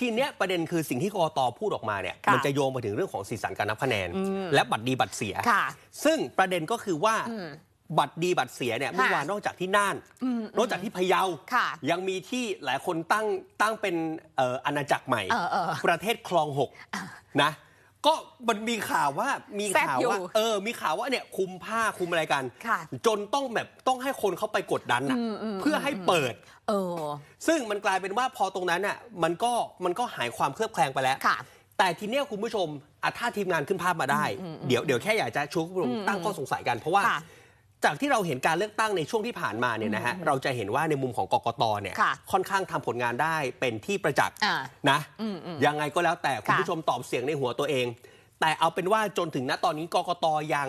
ทีเนี้ยประเด็นคือสิ่งที่กรกตพูดออกมาเนี่ยค่ะมันจะโยงไปถึงเรื่องของสีสันการนับคะแนนและบัตรดีบัตรเสีย ค่ะ ซึ่งประเด็นก็คือว่าบัตรดีบัตรเสียเนี่ยเมื่อวานนอกจากที่น่านนอกจากที่พะเยา ค่ะ ยังมีที่หลายคนตั้งตั้งเป็นเอ่ออาณาจักรใหม่ เออเออ ประเทศคลองหกนะ ก็มันมีข่าวว่ามีแซ่บข่าวอยู่ว่าเออ มีข่าวว่าเนี่ยคุมผ้าคุมอะไรกันค่ะจนต้องแบบต้องให้คนเขาไปกดดันอะเพื่อให้เปิดเออซึ่งมันกลายเป็นว่าพอตรงนั้นน่ะมันก็มันก็หายความเคลือบแคลงไปแล้วค่ะแต่ทีเนี้ยคุณผู้ชมอะถ้าทีมงานขึ้นภาพมาได้ เดี๋ยวเดี๋ยวแค่อยากจะชวนคุณผู้ชมตั้งข้อสงสัยกันเพราะว่าค่ะ จากที่เราเห็นการเลือกตั้งในช่วงที่ผ่านมาเนี่ยนะฮะเราจะเห็นว่าในมุมของกกตเนี่ยค่ะค่อนข้างทำผลงานได้เป็นที่ประจักษ์อ่านะยังไงก็แล้วแต่คุณค่ะผู้ชมตอบเสียงในหัวตัวเอง แต่เอาเป็นว่าจนถึงณตอนนี้กกตยัง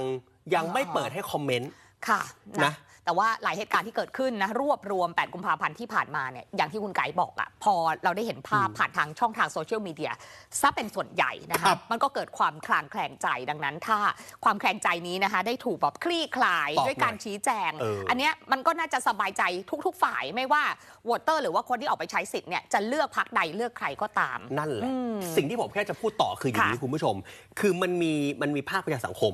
ยังไม่เปิดให้คอมเมนต์ค่ะนะ แต่ว่าหลายเหตุการณ์ที่เกิดขึ้นนะรวบรวม 8 กุมภาพันธ์ที่ผ่านมาเนี่ยอย่างที่คุณไก่บอกอะพอเราได้เห็นภาพผ่านทางช่องทางโซเชียลมีเดียซะเป็นส่วนใหญ่นะครัคะบมันก็เกิดความคลางแคลงใจดังนั้น ถ้าความแคลงใจนี้นะคะ ได้ถูกแบบคลี่คลายตอบด้วยการหน่อยชี้แจงเอออัอันเนี้ยมันก็น่าจะสบายใจทุก ๆ ฝ่ายไม่ว่าวอเตอร์หรือว่าคนที่ออกไปใช้สิทธิ์เนี่ยจะเลือกพักใดเลือกใครก็ตาม นั่นแหละ สิ่งที่ผมแค่จะพูดต่อคืออย่างนี้ค่ะคุณผู้ชม คือมันมีมันมีภาคประชาสังคม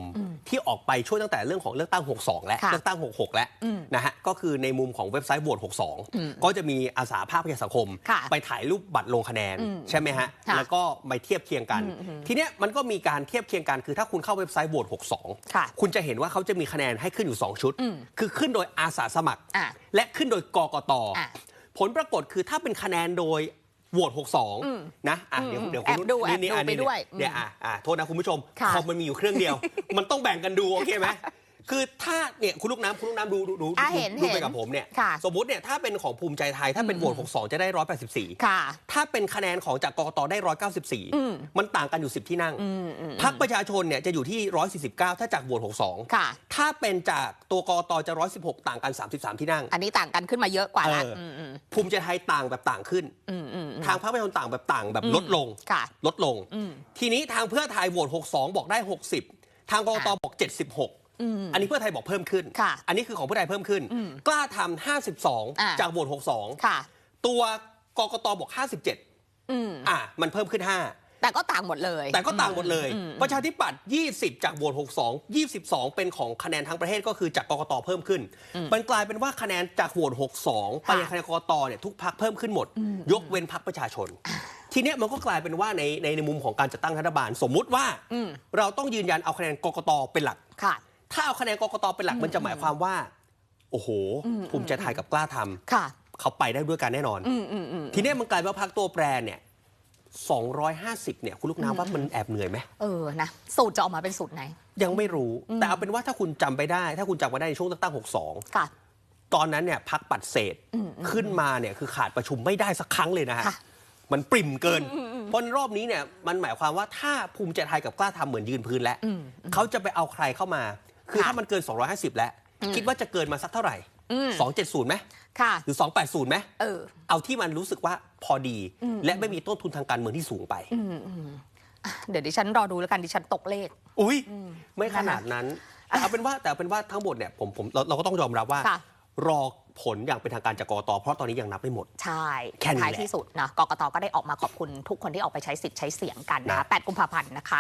ที่ออกไปช่วยตั้งแต่เรื่องของเลือกตั้ง 62 และค่ะเลือกตั้ง 66 และนะฮะก็คือในมุมของเว็บไซต์โหวต62 ก็จะมีอาสาภาคประชาสังคมค่ะไปถ่ายรูปบัตรลงคะแนนใช่ไหมฮะค่ะแล้วก็ไปเทียบเคียงกัน ทีเนี้ยมันก็มีการเทียบเคียงกันคือถ้าคุณเข้าเว็บไซต์โหวตค่ะ62 คุณจะเห็นว่าเขาจะมีคะแนนให้ขึ้นอยู่ 2 ชุด คือขึ้นโดยอาสาสมัครอะและขึ้นโดยกกตอะผลปรากฏคือถ้าเป็นคะแนนโดยโหวต62 นะอะเดี๋ยวเดี๋ยวคุณแอบดูนี่นี่แอบดูอะนี่ไปด้วยเนี่ยอะอะโทษนะคุณผู้ชมค่ะคอมมันมีอยู่เครื่องเดียว มันต้องแบ่งกันดู โอเคไหม คือถ้าเนี่ยคุณลูกน้ำคุณลูกน้ำดูดูดูอะดูเห็นดูไปเห็นกับผมเนี่ยค่ะสมมุติเนี่ยถ้าเป็นของภูมิใจไทยถ้าเป็นโหวต62 จะได้ 184 ค่ะถ้าเป็นคะแนนของจากกกตได้194 มันต่างกันอยู่ 10 ที่นั่งพักประชาชนเนี่ยจะอยู่ที่ 149 ถ้าจากโหวต62 ค่ะ ถ้าเป็นจากตัวกกตจะ 116 ต่างกัน 33 ที่นั่ง อันนี้ต่างกันขึ้นมาเยอะกว่าละเอออมอืมภูมิใจไทยต่างแบบต่างขึ้นอืมอืมทางพรรคประชาชนต่างแบบต่างแบบลดลง ค่ะ ลดลงทีนี้ทางเพื่อไทยโหวต62 บอกได้ 60 ทางกรกตอะบอก 76 อันนี้เพื่อไทยบอกเพิ่มขึ้นค่ะอันนี้คือของเพื่อไทยเพิ่มขึ้น กล้าทำอะ52 จากโหวต62 ค่ะ ตัวกกตบอก 57อืมอะมันเพิ่มขึ้น 5 แต่ก็ต่างหมดเลย แต่ก็ต่างหมดเลย ประชาธิปัตย์20 จากโหวต62 22 เป็นของคะแนนทั้งประเทศก็คือจากกกตเพิ่มขึ้น มันกลายเป็นว่าคะแนนจากโหวต62 ไปยังคะแนนกกตเนี่ยทุกพักเพิ่มขึ้นหมด ยกเว้นพักประชาชนทีเนี้ยมันก็กลายเป็นว่าในในในมุมของการจัดตั้งรัฐบาล สมมุติว่าเราต้องยืนยันเอาคะแนนกกตเป็นหลักค่ะ ถ้าเอาคะแนนกกตเป็นหลักมันจะหมายความว่า โอ้โห ภูมิใจไทยกับกล้าทำค่ะเขาไปได้ด้วยกันแน่นอนอืมอืมอืมทีเนี้ยมันกลายเป็นว่าพักตัวแปรเนี่ย250 เนี่ย คุณลูกน้ำว่ามันแอบเหนื่อยไหมเออนะสูตรจะออกมาเป็นสูตรไหน ยังไม่รู้ แต่เอาเป็นว่าถ้าคุณจำไปได้ ถ้าคุณจำไปได้ในช่วงเลือกตั้งค่ะ62ตอนนั้นเนี่ยพักปัดเศษขึ้นมาเนี่ยคือขาดประชุมไม่ได้สักครั้งเลยนะฮะค่ะมันปริ่มเกินเพราะรอบนี้เนี่ยมันหมายความว่าถ้าภูมิใจไทยกับกล้าทำเหมือนยืนพื้นแล้วเขาจะไปเอาใครเข้ามา คือค่ะถ้ามันเกิน 250 แล้ว คิดว่าจะเกินมาสักเท่าไหร่ 270ไหมค่ะ หรือ 280ไหมเออ เอาที่มันรู้สึกว่าพอดี และไม่มีต้นทุนทางการเมืองที่สูงไป เดี๋ยวดิฉันรอดูแล้วกันดิฉันตกเลข อุ้ยไม่ขนาดนั้นแต่เอาเป็นว่าแต่เอาเป็นว่าทั้งหมดเนี่ยผมผมเราเราก็ต้องยอมรับว่าค่ะรอผลอย่างเป็นทางการจากกรตเพราะตอนนี้ยังนับไม่หมด ใช่แค่นี้ท้ายแหละที่สุดนะกกตก็ได้ออกมาขอบคุณทุกคนที่ออกไปใช้สิทธิ์ใช้เสียงกันนะคะนะ8กุมภาพันธ์นะคะ